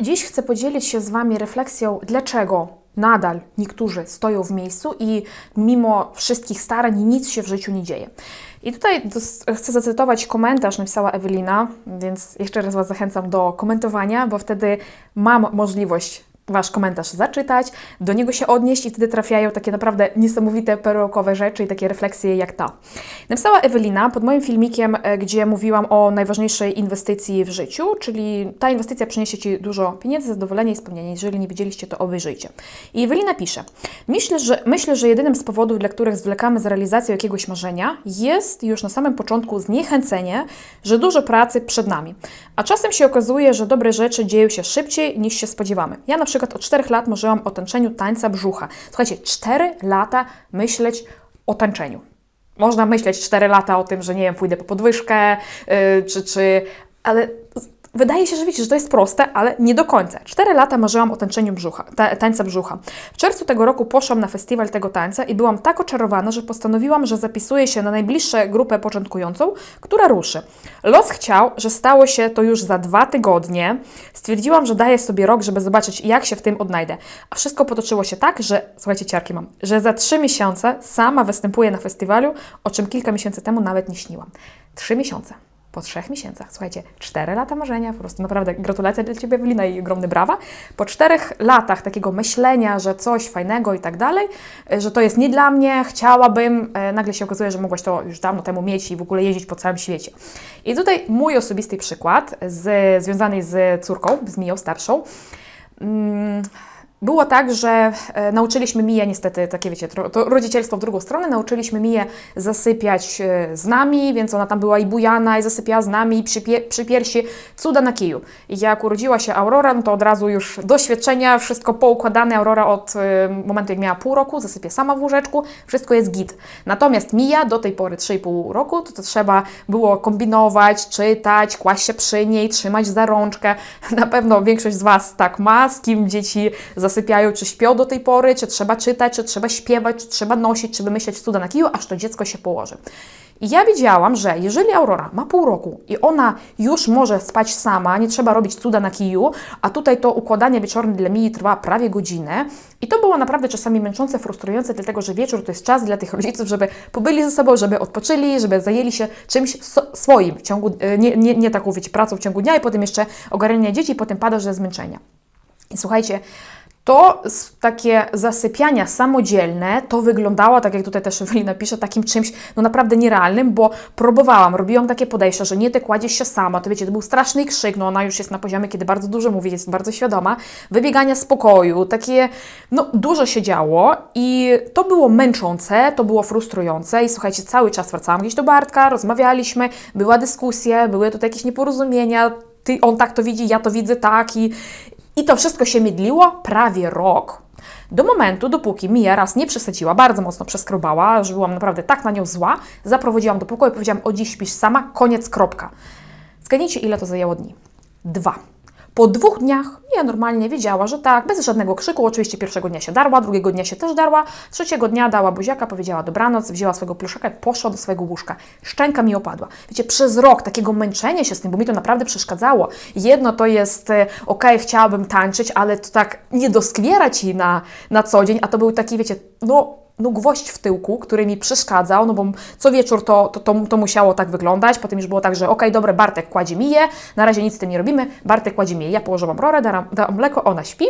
Dziś chcę podzielić się z Wami refleksją, dlaczego nadal niektórzy stoją w miejscu i mimo wszystkich starań nic się w życiu nie dzieje. I tutaj chcę zacytować komentarz, napisała Ewelina, więc jeszcze raz Was zachęcam do komentowania, bo wtedy mam możliwość Wasz komentarz zaczytać, do niego się odnieść i wtedy trafiają takie naprawdę niesamowite, perełkowe rzeczy i takie refleksje jak ta. Napisała Ewelina pod moim filmikiem, e, gdzie mówiłam o najważniejszej inwestycji w życiu, czyli ta inwestycja przyniesie Ci dużo pieniędzy, zadowolenia i spełnienia. Jeżeli nie widzieliście, to obejrzyjcie. I Ewelina pisze, myślę że, myślę, że jedynym z powodów, dla których zwlekamy z realizacją jakiegoś marzenia, jest już na samym początku zniechęcenie, że dużo pracy przed nami. A czasem się okazuje, że dobre rzeczy dzieją się szybciej niż się spodziewamy. Ja na przykład od 4 lat marzyłam o tańczeniu tańca brzucha. Słuchajcie, 4 lata myśleć o tańczeniu. Można myśleć 4 lata o tym, że nie wiem, pójdę po podwyżkę, yy, czy, czy. Ale wydaje się, że wiecie, że to jest proste, ale nie do końca. 4 lata marzyłam o tańczeniu brzucha, ta, tańca brzucha. W czerwcu tego roku poszłam na festiwal tego tańca i byłam tak oczarowana, że postanowiłam, że zapisuję się na najbliższą grupę początkującą, która ruszy. Los chciał, że stało się to już za dwa tygodnie. Stwierdziłam, że daję sobie rok, żeby zobaczyć, jak się w tym odnajdę. A wszystko potoczyło się tak, że, słuchajcie, ciarki mam, że za trzy miesiące sama występuję na festiwalu, o czym kilka miesięcy temu nawet nie śniłam. Trzy miesiące. Po trzech miesiącach, słuchajcie, cztery lata marzenia, po prostu naprawdę gratulacje dla Ciebie, Ewelina, i ogromne brawa. Po czterech latach takiego myślenia, że coś fajnego i tak dalej, e, że to jest nie dla mnie, chciałabym, e, nagle się okazuje, że mogłaś to już dawno temu mieć i w ogóle jeździć po całym świecie. I tutaj mój osobisty przykład, z, związany z córką, z Miją starszą, Mm, było tak, że e, nauczyliśmy Miję, niestety, takie wiecie, to rodzicielstwo w drugą stronę, nauczyliśmy Miję zasypiać e, z nami, więc ona tam była i bujana, i zasypiała z nami, i przy, pie, przy piersi, cuda na kiju. I jak urodziła się Aurora, no to od razu już doświadczenia, wszystko poukładane. Aurora od e, momentu, jak miała pół roku, zasypie sama w łóżeczku, wszystko jest git. Natomiast Mija do tej pory 3,5 roku, to, to trzeba było kombinować, czytać, kłaść się przy niej, trzymać za rączkę. Na pewno większość z Was tak ma, z kim dzieci czy śpią do tej pory, czy trzeba czytać, czy trzeba śpiewać, czy trzeba nosić, czy wymyślać cuda na kiju, aż to dziecko się położy. I ja widziałam, że jeżeli Aurora ma pół roku i ona już może spać sama, nie trzeba robić cuda na kiju, a tutaj to układanie wieczorne dla Mii trwa prawie godzinę i to było naprawdę czasami męczące, frustrujące, dlatego że wieczór to jest czas dla tych rodziców, żeby pobyli ze sobą, żeby odpoczęli, żeby zajęli się czymś swoim w ciągu, e, nie, nie, nie taką wiecie, pracą w ciągu dnia i potem jeszcze ogarnianie dzieci i potem pada, że zmęczenia. I słuchajcie, to takie zasypiania samodzielne, to wyglądało, tak jak tutaj też Ewelina pisze, takim czymś no naprawdę nierealnym, bo próbowałam, robiłam takie podejścia, że nie, ty kładziesz się sama, to wiecie, to był straszny krzyk, no ona już jest na poziomie, kiedy bardzo dużo mówi, jest bardzo świadoma, wybiegania z pokoju, takie, no dużo się działo i to było męczące, to było frustrujące i słuchajcie, cały czas wracałam gdzieś do Bartka, rozmawialiśmy, była dyskusja, były tutaj jakieś nieporozumienia, on tak to widzi, ja to widzę tak i, i to wszystko się mydliło prawie rok. Do momentu, dopóki Mija raz nie przesadziła, bardzo mocno przeskrobała, że byłam naprawdę tak na nią zła, zaprowadziłam do pokoju i powiedziałam, o dziś śpisz sama, koniec, kropka. Zgadnijcie, ile to zajęło dni? Dwa. Po dwóch dniach Mija normalnie wiedziała, że tak, bez żadnego krzyku, oczywiście pierwszego dnia się darła, drugiego dnia się też darła, trzeciego dnia dała buziaka, powiedziała dobranoc, wzięła swojego pluszaka i poszła do swojego łóżka. Szczęka mi opadła. Wiecie, przez rok takiego męczenia się z tym, bo mi to naprawdę przeszkadzało. Jedno to jest, e, okej, chciałabym tańczyć, ale to tak nie doskwiera Ci na, na co dzień, a to był taki, wiecie, no no, gwoźdź w tyłku, który mi przeszkadzał, no bo co wieczór to, to, to, to musiało tak wyglądać. Potem już było tak, że okej, dobra, Bartek kładzie miję, na razie nic z tym nie robimy, Bartek kładzie miję, ja położyłam rorę, dałam, dałam mleko, ona śpi,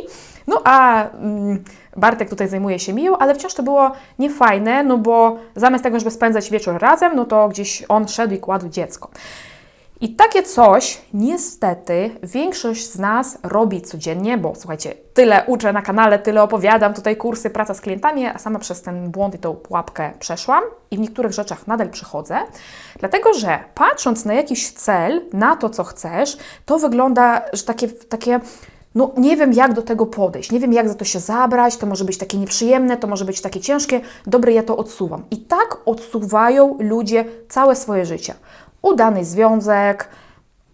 no a mm, Bartek tutaj zajmuje się miją, ale wciąż to było niefajne, no bo zamiast tego, żeby spędzać wieczór razem, no to gdzieś on szedł i kładł dziecko. I takie coś niestety większość z nas robi codziennie, bo słuchajcie, tyle uczę na kanale, tyle opowiadam, tutaj kursy, praca z klientami, a sama przez ten błąd i tą pułapkę przeszłam i w niektórych rzeczach nadal przychodzę, dlatego że patrząc na jakiś cel, na to, co chcesz, to wygląda, że takie, takie no nie wiem jak do tego podejść, nie wiem jak za to się zabrać, to może być takie nieprzyjemne, to może być takie ciężkie, dobre, ja to odsuwam. I tak odsuwają ludzie całe swoje życie. Udany związek,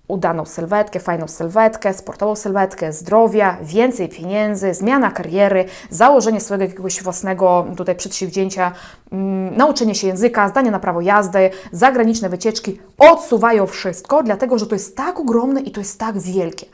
udaną sylwetkę, fajną sylwetkę, sportową sylwetkę, zdrowia, więcej pieniędzy, zmiana kariery, założenie swojego jakiegoś własnego tutaj przedsięwzięcia, mm, nauczenie się języka, zdanie na prawo jazdy, zagraniczne wycieczki, odsuwają wszystko, dlatego że to jest tak ogromne i to jest tak wielkie.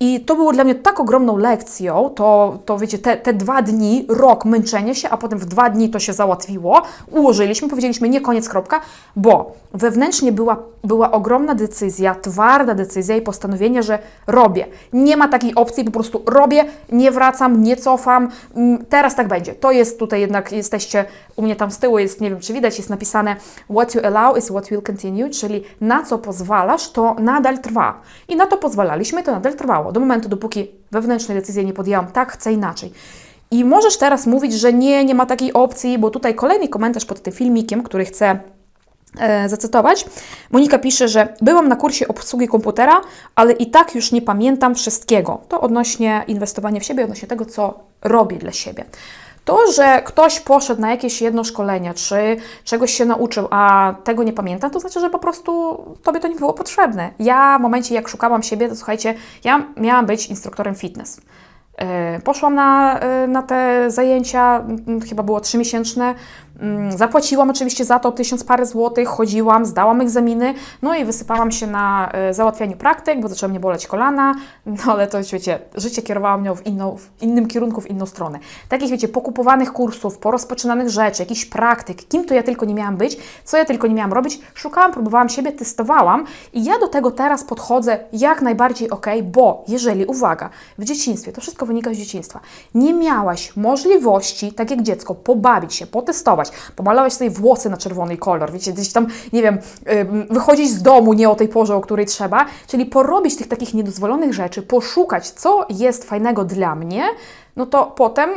I to było dla mnie tak ogromną lekcją, to, to wiecie, te, te dwa dni, rok męczenia się, a potem w dwa dni to się załatwiło, ułożyliśmy, powiedzieliśmy nie koniec, kropka, bo wewnętrznie była, była ogromna decyzja, twarda decyzja i postanowienie, że robię. Nie ma takiej opcji, po prostu robię, nie wracam, nie cofam, mm, teraz tak będzie. To jest tutaj jednak, jesteście, u mnie tam z tyłu jest, nie wiem czy widać, jest napisane what you allow is what will continue, czyli na co pozwalasz, to nadal trwa. I na to pozwalaliśmy, to nadal trwało. Do momentu, dopóki wewnętrznej decyzji nie podjęłam, tak, chcę inaczej. I możesz teraz mówić, że nie, nie ma takiej opcji, bo tutaj kolejny komentarz pod tym filmikiem, który chcę zacytować. Monika pisze, że byłam na kursie obsługi komputera, ale i tak już nie pamiętam wszystkiego. To odnośnie inwestowania w siebie, odnośnie tego, co robię dla siebie. To, że ktoś poszedł na jakieś jedno szkolenie, czy czegoś się nauczył, a tego nie pamiętam, to znaczy, że po prostu tobie to nie było potrzebne. Ja w momencie, jak szukałam siebie, to słuchajcie, ja miałam być instruktorem fitness. E, Poszłam na, e, na te zajęcia, chyba było trzymiesięczne. Mm, Zapłaciłam oczywiście za to tysiąc parę złotych, chodziłam, zdałam egzaminy, no i wysypałam się na e, załatwianiu praktyk, bo zaczęły mnie boleć kolana, no ale to wiecie, życie kierowało mnie w, inną, w innym kierunku, w inną stronę. Takich wiecie, pokupowanych kursów, porozpoczynanych rzeczy, jakichś praktyk, kim to ja tylko nie miałam być, co ja tylko nie miałam robić, szukałam, próbowałam siebie, testowałam i ja do tego teraz podchodzę jak najbardziej ok, bo jeżeli, uwaga, w dzieciństwie, to wszystko wynika z dzieciństwa, nie miałaś możliwości, tak jak dziecko, pobawić się, potestować, pomalować. Sobie włosy na czerwony kolor, wiecie, gdzieś tam, nie wiem, wychodzić z domu nie o tej porze, o której trzeba, czyli porobić tych takich niedozwolonych rzeczy, poszukać, co jest fajnego dla mnie, no to potem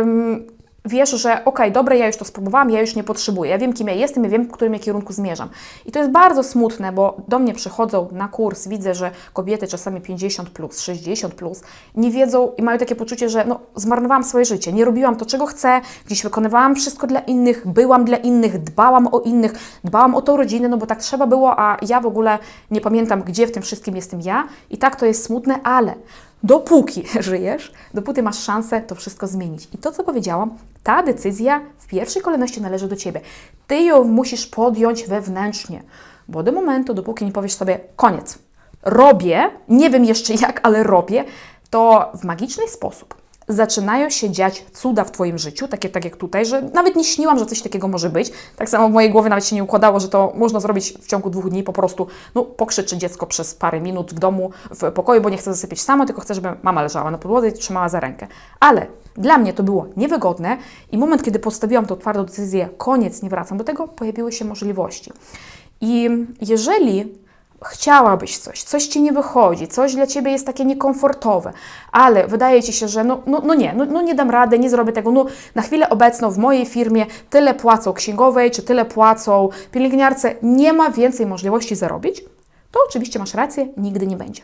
ym, wiesz, że okej, dobra, ja już to spróbowałam, ja już nie potrzebuję, ja wiem, kim ja jestem, ja wiem, w którym ja kierunku zmierzam. I to jest bardzo smutne, bo do mnie przychodzą na kurs, widzę, że kobiety czasami 50 plus, 60 plus, nie wiedzą i mają takie poczucie, że no, zmarnowałam swoje życie, nie robiłam to, czego chcę, gdzieś wykonywałam wszystko dla innych, byłam dla innych, dbałam o innych, dbałam o tą rodzinę, no bo tak trzeba było, a ja w ogóle nie pamiętam, gdzie w tym wszystkim jestem ja. I tak to jest smutne, ale dopóki żyjesz, dopóty masz szansę to wszystko zmienić. I to, co powiedziałam, ta decyzja w pierwszej kolejności należy do Ciebie. Ty ją musisz podjąć wewnętrznie, bo do momentu, dopóki nie powiesz sobie koniec, robię, nie wiem jeszcze jak, ale robię, to w magiczny sposób zaczynają się dziać cuda w Twoim życiu, takie tak jak tutaj, że nawet nie śniłam, że coś takiego może być. Tak samo w mojej głowie nawet się nie układało, że to można zrobić w ciągu dwóch dni, po prostu no, pokrzyczy dziecko przez parę minut w domu, w pokoju, bo nie chce zasypiać samo, tylko chce, żeby mama leżała na podłodze i trzymała za rękę. Ale dla mnie to było niewygodne i moment, kiedy postawiłam tą twardą decyzję, koniec, nie wracam do tego, pojawiły się możliwości. I jeżeli chciałabyś coś, coś ci nie wychodzi, coś dla ciebie jest takie niekomfortowe, ale wydaje ci się, że no, no, no nie, no, no nie dam rady, nie zrobię tego. No, na chwilę obecną w mojej firmie tyle płacą księgowej, czy tyle płacą pielęgniarce, nie ma więcej możliwości zarobić, to oczywiście masz rację, nigdy nie będzie.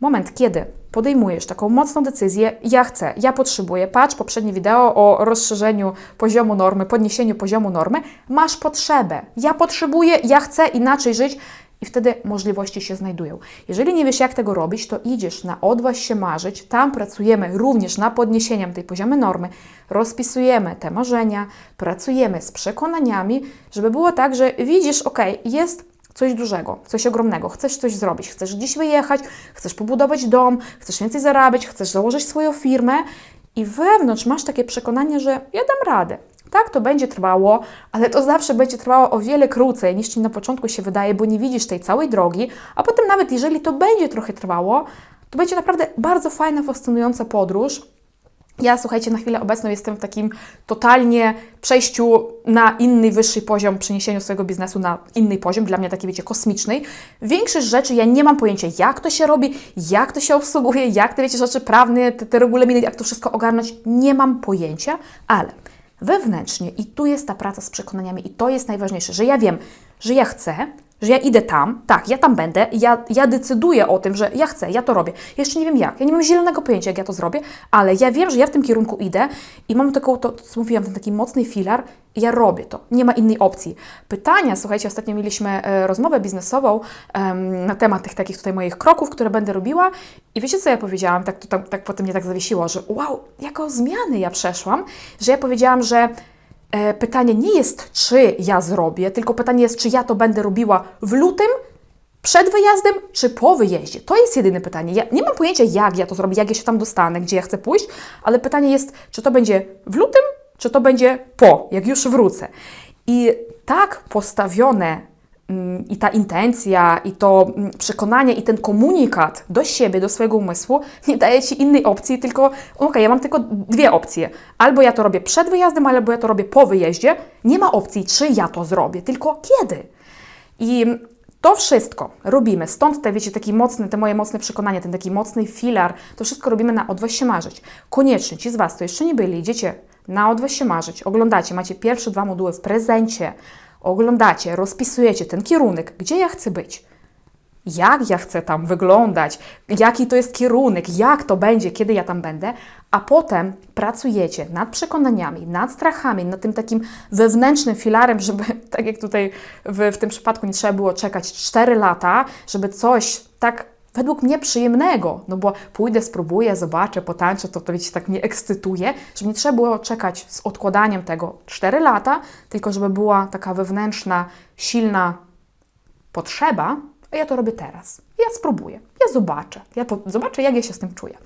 Moment, kiedy podejmujesz taką mocną decyzję, ja chcę, ja potrzebuję, patrz poprzednie wideo o rozszerzeniu poziomu normy, podniesieniu poziomu normy, masz potrzebę, ja potrzebuję, ja chcę inaczej żyć i wtedy możliwości się znajdują. Jeżeli nie wiesz, jak tego robić, to idziesz na odważ się marzyć, tam pracujemy również nad podniesieniem tej poziomu normy, rozpisujemy te marzenia, pracujemy z przekonaniami, żeby było tak, że widzisz, ok, jest coś dużego, coś ogromnego, chcesz coś zrobić, chcesz gdzieś wyjechać, chcesz pobudować dom, chcesz więcej zarabiać, chcesz założyć swoją firmę i wewnątrz masz takie przekonanie, że ja dam radę. Tak, to będzie trwało, ale to zawsze będzie trwało o wiele krócej niż ci na początku się wydaje, bo nie widzisz tej całej drogi, a potem nawet jeżeli to będzie trochę trwało, to będzie naprawdę bardzo fajna, fascynująca podróż, ja, słuchajcie, na chwilę obecną jestem w takim totalnie przejściu na inny, wyższy poziom, przeniesieniu swojego biznesu na inny poziom, dla mnie taki, wiecie, kosmiczny. Większość rzeczy ja nie mam pojęcia, jak to się robi, jak to się obsługuje, jak te, wiecie, rzeczy prawne, te, te regulaminy, jak to wszystko ogarnąć. Nie mam pojęcia, ale wewnętrznie i tu jest ta praca z przekonaniami i to jest najważniejsze, że ja wiem, że ja chcę, że ja idę tam, tak, ja tam będę, ja, ja decyduję o tym, że ja chcę, ja to robię. Jeszcze nie wiem jak, ja nie mam zielonego pojęcia, jak ja to zrobię, ale ja wiem, że ja w tym kierunku idę i mam taką, to co mówiłam, ten taki mocny filar ja robię to. Nie ma innej opcji. Pytania, słuchajcie, ostatnio mieliśmy e, rozmowę biznesową na temat tych takich tutaj moich kroków, które będę robiła i wiecie, co ja powiedziałam? Tak, to, tak, tak potem mnie tak zawiesiło, że wow, jaką zmiany ja przeszłam, że ja powiedziałam, że pytanie nie jest, czy ja zrobię, tylko pytanie jest, czy ja to będę robiła w lutym, Przed wyjazdem czy po wyjeździe? To jest jedyne pytanie. Ja nie mam pojęcia, jak ja to zrobię, jak ja się tam dostanę, gdzie ja chcę pójść, ale pytanie jest, czy to będzie w lutym, czy to będzie po, jak już wrócę. I tak postawione i ta intencja, i to mm, przekonanie, i ten komunikat do siebie, do swojego umysłu nie daje ci innej opcji, tylko okej, ja mam tylko dwie opcje. Albo ja to robię przed wyjazdem, albo ja to robię po wyjeździe. Nie ma opcji, czy ja to zrobię, tylko kiedy. I to wszystko robimy, stąd te, wiecie, taki mocny, te moje mocne przekonanie, ten taki mocny filar, to wszystko robimy na Odweź się marzyć. Koniecznie, ci z Was, co jeszcze nie byli, idziecie na Odweź się marzyć, oglądacie, macie pierwsze dwa moduły w prezencie, oglądacie, rozpisujecie ten kierunek, gdzie ja chcę być, jak ja chcę tam wyglądać, jaki to jest kierunek, jak to będzie, kiedy ja tam będę, a potem pracujecie nad przekonaniami, nad strachami, nad tym takim wewnętrznym filarem, żeby, tak jak tutaj w, w tym przypadku nie trzeba było czekać 4 lata, żeby coś tak według mnie przyjemnego, no bo pójdę, spróbuję, zobaczę, potańczę, to, to wiecie, tak mnie ekscytuje, żeby nie trzeba było czekać z odkładaniem tego 4 lata, tylko żeby była taka wewnętrzna, silna potrzeba, a ja to robię teraz. Ja spróbuję, ja zobaczę, ja po, zobaczę, jak ja się z tym czuję.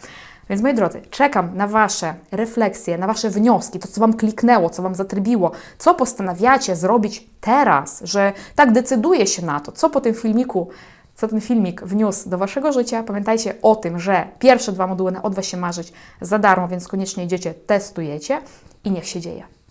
Więc moi drodzy, czekam na Wasze refleksje, na Wasze wnioski, to co Wam kliknęło, co Wam zatrybiło, co postanawiacie zrobić teraz, że tak decyduje się na to, co po tym filmiku, co ten filmik wniósł do Waszego życia. Pamiętajcie o tym, że pierwsze dwa moduły na Odwa się marzyć za darmo, więc koniecznie idziecie, testujecie i niech się dzieje.